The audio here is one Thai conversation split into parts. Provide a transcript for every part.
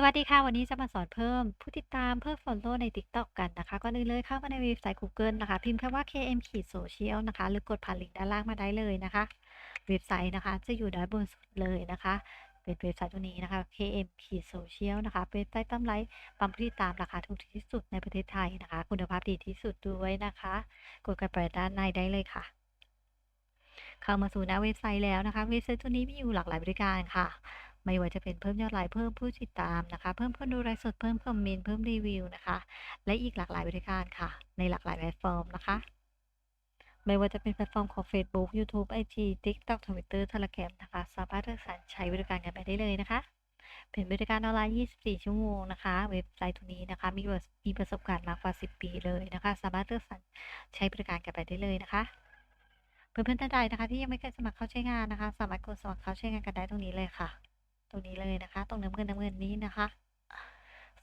สวัสดีค่ะ วันนี้จะมาสอนเพิ่มผู้ติดตามเพิ่ม Follow ใน TikTok กันนะคะก่อนอื่นเลยเข้ามาในเว็บไซต์กูเกิลนะคะ พิมพ์คำว่า KM ขีด social นะคะ หรือกดผ่านลิงก์ด้านล่างมาได้เลยนะคะ เว็บไซต์นะคะ จะอยู่ด้านบนสุดเลยนะคะ เป็นเว็บไซต์ตัวนี้นะคะ KM ขีด social นะคะเว็บไซต์ตามไลค์ปั๊มผู้ติดตามราคาถูกที่สุดในประเทศไทยนะคะ คุณภาพดีที่สุดด้วยนะคะ กดกันไปด้านในได้เลยค่ะเข้ามาสู่หน้าเว็บไซต์แล้วนะคะ เว็บไซต์ตัวนี้มีอยู่หลากหลายบริการค่ะ ไม่ว่าจะเป็นเพิ่มยอดไลค์เพิ่มผู้ติดตามนะคะ เพิ่มคนดูไลฟ์สดเพิ่มคอมเมนต์เพิ่มรีวิวนะคะ และอีกหลากหลายบริการค่ะ ในหลากหลายแพลตฟอร์มนะคะ ไม่ว่าจะเป็นแพลตฟอร์มของ Facebook YouTube IG TikTok Twitter Telegram นะคะ สามารถเลือกสรรใช้บริการกันไปได้เลยนะคะเป็นบริการออนไลน์ 24 ชั่วโมงนะคะ เว็บไซต์ตัวนี้นะคะ มีมีประสบการณ์มากกว่า 10 ปีเลยนะคะ สามารถเลือกสรรใช้บริการกันไปได้เลยนะคะ เพื่อนๆท่านใดนะคะ ที่ยังไม่เคยสมัครเข้าใช้งานนะคะ สามารถกดสมัครเข้าใช้งานกันได้ตรงนี้เลยค่ะ ตรงนี้เลยนะคะ ตรงน้ำเงินน้ำเงินนี้นะคะ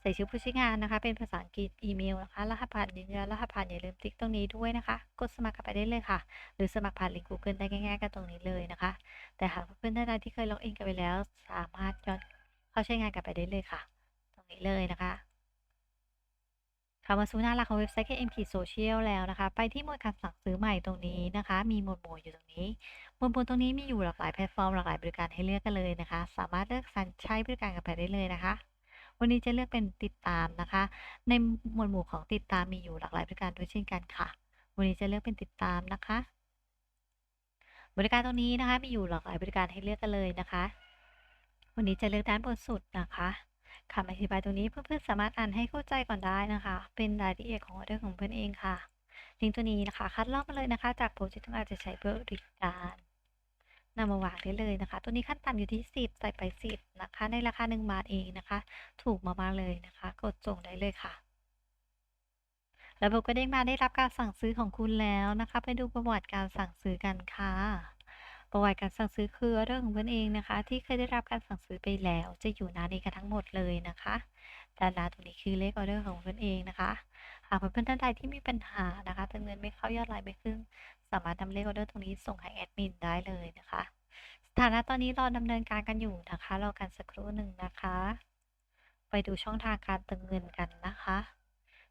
ใส่ชื่อผู้ใช้งานนะคะ เป็นภาษาอังกฤษอีเมลนะคะ รหัสผ่านยืนยันรหัสผ่านอย่าลืมติ๊กตรงนี้ด้วยนะคะ กดสมัครกันไปได้เลยค่ะ หรือสมัครผ่านลิงก์ Google ได้ง่ายๆกันตรงนี้เลยนะคะ แต่หากเพื่อนๆท่านใดที่เคยล็อกอินกันไปแล้ว สามารถย้อนเข้าใช้งานกันไปได้เลยค่ะ ตรงนี้เลยนะคะ เข้ามาสู่หน้าหลักของเว็บไซต์ KMK Social แล้วนะคะ ไปที่หมวดการสั่งซื้อใหม่ตรงนี้นะคะ มีหมวดหมู่อยู่ตรงนี้ หมวดหมู่ตรงนี้มีอยู่หลากหลายแพลตฟอร์มหลากหลายบริการให้เลือกกันเลยนะคะ สามารถเลือกสรรใช้บริการกันไปได้เลยนะคะ วันนี้จะเลือกเป็นติดตามนะคะ ในหมวดหมู่ของติดตามมีอยู่หลากหลายบริการด้วยเช่นกันค่ะ วันนี้จะเลือกเป็นติดตามนะคะ บริการตรงนี้นะคะมีอยู่หลากหลายบริการให้เลือกกันเลยนะคะ วันนี้จะเลือกด้านบนสุดนะคะ คำอธิบายตรงนี้เพื่อนๆสามารถอ่านให้เข้าใจก่อนได้นะคะ เป็นรายละเอียดของออเดอร์ของเพื่อนเองค่ะลิงก์ตัวนี้นะคะ คัดลอกมาเลยนะคะ จากโปรเจกต์ที่อาจจะใช้บริการนำมาวางได้เลยนะคะ ตัวนี้ขั้นต่ำอยู่ที่ 10 ใส่ไป 10 นะคะ ในราคา 1 บาทเองนะคะ ถูกมากๆเลยนะคะ กดส่งได้เลยค่ะ ระบบก็เด้งมาได้รับการสั่งซื้อของคุณแล้วนะคะ ไปดูประวัติการสั่งซื้อกันค่ะ ประวัติการสั่งซื้อคือเรื่องของเพื่อนเองนะคะ ที่เคยได้รับการสั่งซื้อไปแล้ว จะอยู่หน้านี้กันทั้งหมดเลยนะคะด้านล่างตรงนี้คือเลขออเดอร์ของเพื่อนเองนะคะหากเพื่อนๆท่านใดที่มีปัญหานะคะแต่เงินไม่เข้ายอดไลน์ไม่ขึ้น สามารถนำเลขออเดอร์ตรงนี้ส่งให้แอดมินได้เลยนะคะสถานะตอนนี้เราดำเนินการกันอยู่นะคะรอกันสักครู่หนึ่งนะคะ ไปดูช่องทางการเติมเงินกันนะคะ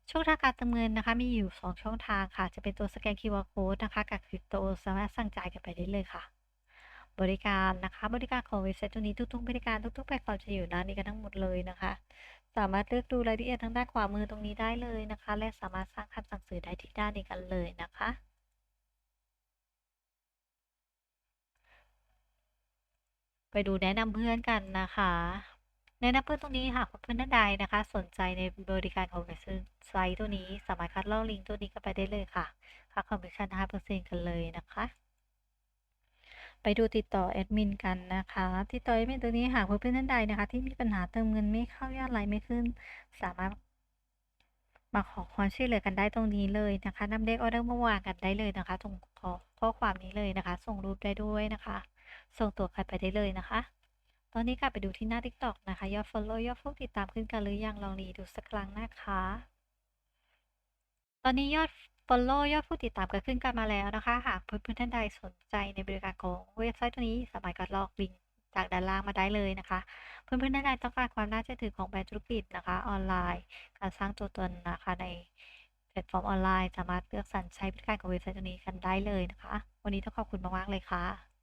ช่องทางการเติมเงินนะคะ มีอยู่ 2 ช่องทางค่ะ จะเป็นตัวสแกน QR Code นะคะ กับคริปโตสามารถสั่งจ่ายกันไปได้เลยค่ะ บริการนะคะ บริการของเว็บไซต์ตัวนี้ทุกๆบริการทุกๆแพลตฟอร์มจะอยู่ด้านนี้กันทั้งหมดเลยนะคะ สามารถเลือกดูรายละเอียดทางด้านขวามือตรงนี้ได้เลยนะคะ และสามารถสร้างคำสั่งซื้อได้ที่ด้านนี้กันเลยนะคะไปดูแนะนำเพื่อนกันนะคะ แนะนำเพื่อนตรงนี้หากเพื่อนท่านใดนะคะ สนใจในบริการของเว็บไซต์ตัวนี้ สามารถคัดลอกลิงก์ตัวนี้กันไปได้เลยค่ะ ค่าคอมมิชชั่น5%กันเลยนะคะ ไปดูติดต่อแอดมินกันนะคะติดต่อแอดมินตัวนี้หากเพื่อนๆท่านใดนะคะ ที่มีปัญหาเติมเงินไม่เข้ายอดไลน์ไม่ขึ้น สามารถมาขอความช่วยเหลือกันได้ตรงนี้เลยนะคะนำเลขออเดอร์มาวางกันได้เลยนะคะตรงข้อข้อความนี้เลยนะคะ ส่งรูปได้ด้วยนะคะ ส่งตัวใครไปได้เลยนะคะ ตอนนี้กลับไปดูที่หน้า TikTok นะคะยอด follow ยอดผู้ติดตามขึ้นกันหรือยังลองรีดูสักครั้งนะคะ ตอนนี้ยอด follow ยอดผู้ติดตามก็ขึ้นกันมาแล้วนะคะ หากเพื่อนๆท่านใดสนใจในบริการของเว็บไซต์ตัวนี้สามารถกดลอกลิงก์จากด้านล่างมาได้เลยนะคะ เพื่อนๆท่านใดต้องการความน่าเชื่อถือของแบรนด์ธุรกิจนะคะ ออนไลน์ การสร้างตัวตนนะคะในแพลตฟอร์มออนไลน์ สามารถเลือกสรรใช้บริการของเว็บไซต์ตัวนี้กันได้เลยนะคะ วันนี้ต้องขอบคุณมากๆเลยค่ะ